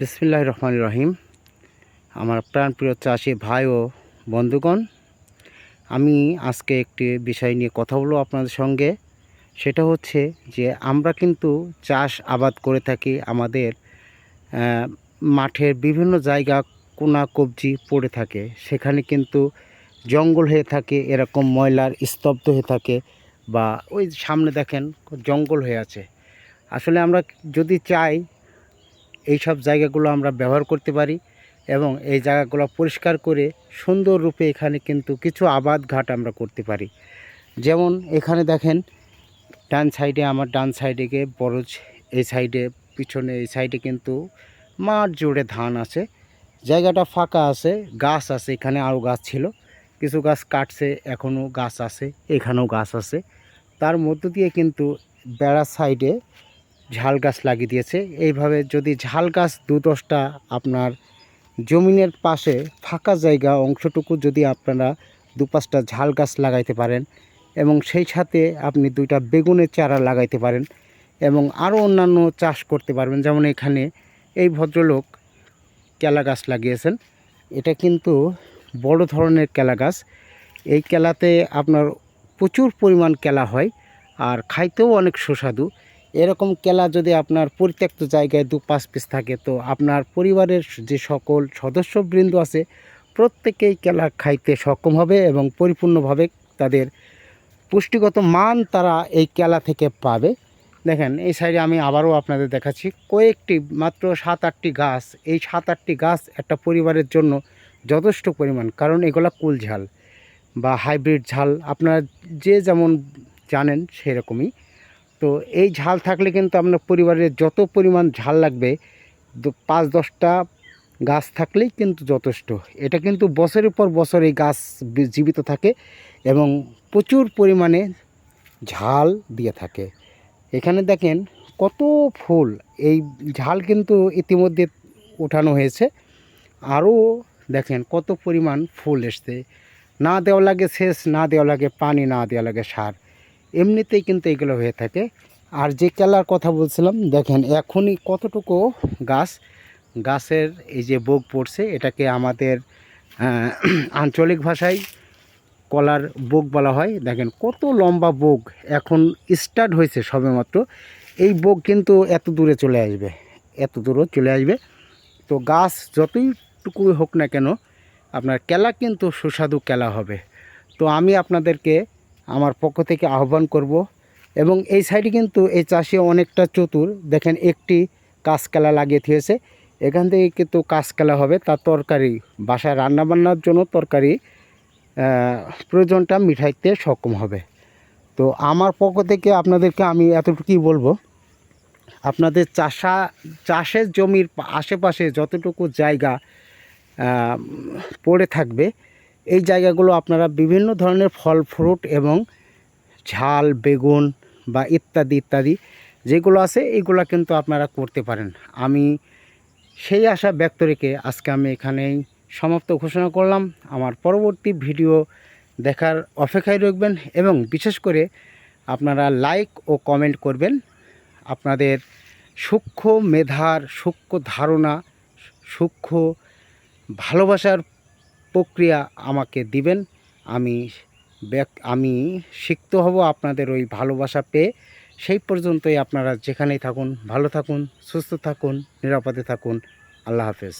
বিসমিল্লাহ রহমান রহিম। আমার প্রাণপ্রিয় চাষি ভাই ও বন্ধুগণ, আমি আজকে একটি বিষয় নিয়ে কথা বলব আপনাদের সঙ্গে। সেটা হচ্ছে যে, আমরা কিন্তু চাষ আবাদ করে থাকি আমাদের মাঠের বিভিন্ন জায়গা কোনা কবজি পড়ে থাকে। সেখানে কিন্তু জঙ্গল হয়ে থাকে, এরকম ময়লার স্তব্ধ হয়ে থাকে বা ওই সামনে দেখেন জঙ্গল হয়ে আছে। আসলে আমরা যদি চাই এই সব জায়গাগুলো আমরা ব্যবহার করতে পারি এবং এই জায়গাগুলো পরিষ্কার করে সুন্দর রূপে এখানে কিন্তু কিছু আবাদ ঘাট আমরা করতে পারি। যেমন এখানে দেখেন, ডান সাইডে, আমার ডান সাইডে গিয়ে বরজ, এই সাইডে, পিছনে, এই সাইডে কিন্তু মাঠ জুড়ে ধান আছে। জায়গাটা ফাঁকা আছে, গাছ আছে, এখানে আরও গাছ ছিল। কিছু গাছ কাটছে এখনও গাছ আছে, এখানেও গাছ আছে। তার মধ্য দিয়ে কিন্তু বেড়ার সাইডে ঝাল গাছ লাগিয়ে দিয়েছে। এইভাবে যদি ঝাল গাছ দু দশটা আপনার জমিনের পাশে ফাঁকা জায়গা অংশটুকু যদি আপনারা দু পাঁচটা ঝাল গাছ লাগাইতে পারেন এবং সেই সাথে আপনি দুইটা বেগুনের চারা লাগাইতে পারেন এবং আরও অন্যান্য চাষ করতে পারবেন। যেমন এখানে এই ভদ্রলোক কেলা গাছ লাগিয়েছেন। এটা কিন্তু বড় ধরনের কেলা গাছ। এই কেলাতে আপনার প্রচুর পরিমাণ কেলা হয় আর খাইতেও অনেক সুস্বাদু। এরকম কেলা যদি আপনার পরিত্যক্ত জায়গায় দু পাঁচ পিস থাকে, তো আপনার পরিবারের যে সকল সদস্যবৃন্দ আছে, প্রত্যেকেই কেলা খাইতে সক্ষম হবে এবং পরিপূর্ণভাবে তাদের পুষ্টিগত মান তারা এই কেলা থেকে পাবে। দেখেন, এই সাইডে আমি আবারও আপনাদের দেখাচ্ছি, কয়েকটি মাত্র সাত আটটি গাছ। এই সাত আটটি গাছ একটা পরিবারের জন্য যথেষ্ট পরিমাণ, কারণ এগুলা কুল ঝাল বা হাইব্রিড ঝাল, আপনারা যে যেমন জানেন সেরকমই। তো এই ঝাল থাকলে কিন্তু আপনার পরিবারের যত পরিমাণ ঝাল লাগবে পাঁচ দশটা গাছ থাকলেই কিন্তু যথেষ্ট। এটা কিন্তু বছরের পর বছর এই গাছ জীবিত থাকে এবং প্রচুর পরিমাণে ঝাল দিয়ে থাকে। এখানে দেখেন কত ফুল, এই ঝাল কিন্তু ইতিমধ্যে ওঠানো হয়েছে। আরও দেখেন কত পরিমাণ ফুল এসছে। না দেওয়া লাগে শেষ না দেওয়া লাগে পানি, না দেওয়া লাগে সার। এমনিতেই কিন্তু এগুলো হয়ে থাকে। আর যে কেলার কথা বলছিলাম, দেখেন এখনই কতটুকু গাছ, গাছের এই যে বোগ পড়ছে, এটাকে আমাদের আঞ্চলিক ভাষায় কলার বোগ বলা হয়। দেখেন কত লম্বা বোগ এখন স্টার্ট হয়েছে সবেমাত্র। এই বোগ কিন্তু এত দূরে চলে আসবে, এত দূরও চলে আসবে। তো গাছ যতইটুকু হোক না কেন, আপনার কেলা কিন্তু সুস্বাদু কেলা হবে। তো আমি আপনাদেরকে আমার পক্ষ থেকে আহ্বান করব। এবং এই সাইডে কিন্তু এই চাষি অনেকটা চতুর। দেখেন, একটি কাঁচকেলা লাগিয়ে থিয়েছে এখান থেকে কিন্তু কাঁচকেলা হবে তার তরকারি, বাসায় রান্নাবান্নার জন্য তরকারি প্রয়োজনটা মিঠাইতে সক্ষম হবে। তো আমার পক্ষ থেকে আপনাদেরকে আমি এতটুকুই বলব, আপনাদের চাষা, চাষের জমির আশেপাশে যতটুকু জায়গা পড়ে থাকবে এই জায়গাগুলো আপনারা বিভিন্ন ধরনের ফল, ফ্রুট এবং ঝাল, বেগুন বা ইত্যাদি ইত্যাদি যেগুলো আছে এইগুলো কিন্তু আপনারা করতে পারেন। আমি সেই আশা ব্যক্ত রেখে আজকে আমি এখানেই সমাপ্ত ঘোষণা করলাম। আমার পরবর্তী ভিডিও দেখার অপেক্ষায় রাখবেন এবং বিশেষ করে আপনারা লাইক ও কমেন্ট করবেন। আপনাদের সূক্ষ্ম মেধার, সূক্ষ্ম ধারণা, সূক্ষ্ম ভালোবাসার প্রক্রিয়া আমাকে দিবেন। আমি আমি শিখতে হব আপনাদের ওই ভালোবাসা পেয়ে। সেই পর্যন্তই আপনারা যেখানেই থাকুন, ভালো থাকুন, সুস্থ থাকুন, নিরাপদে থাকুন। আল্লাহ হাফেজ।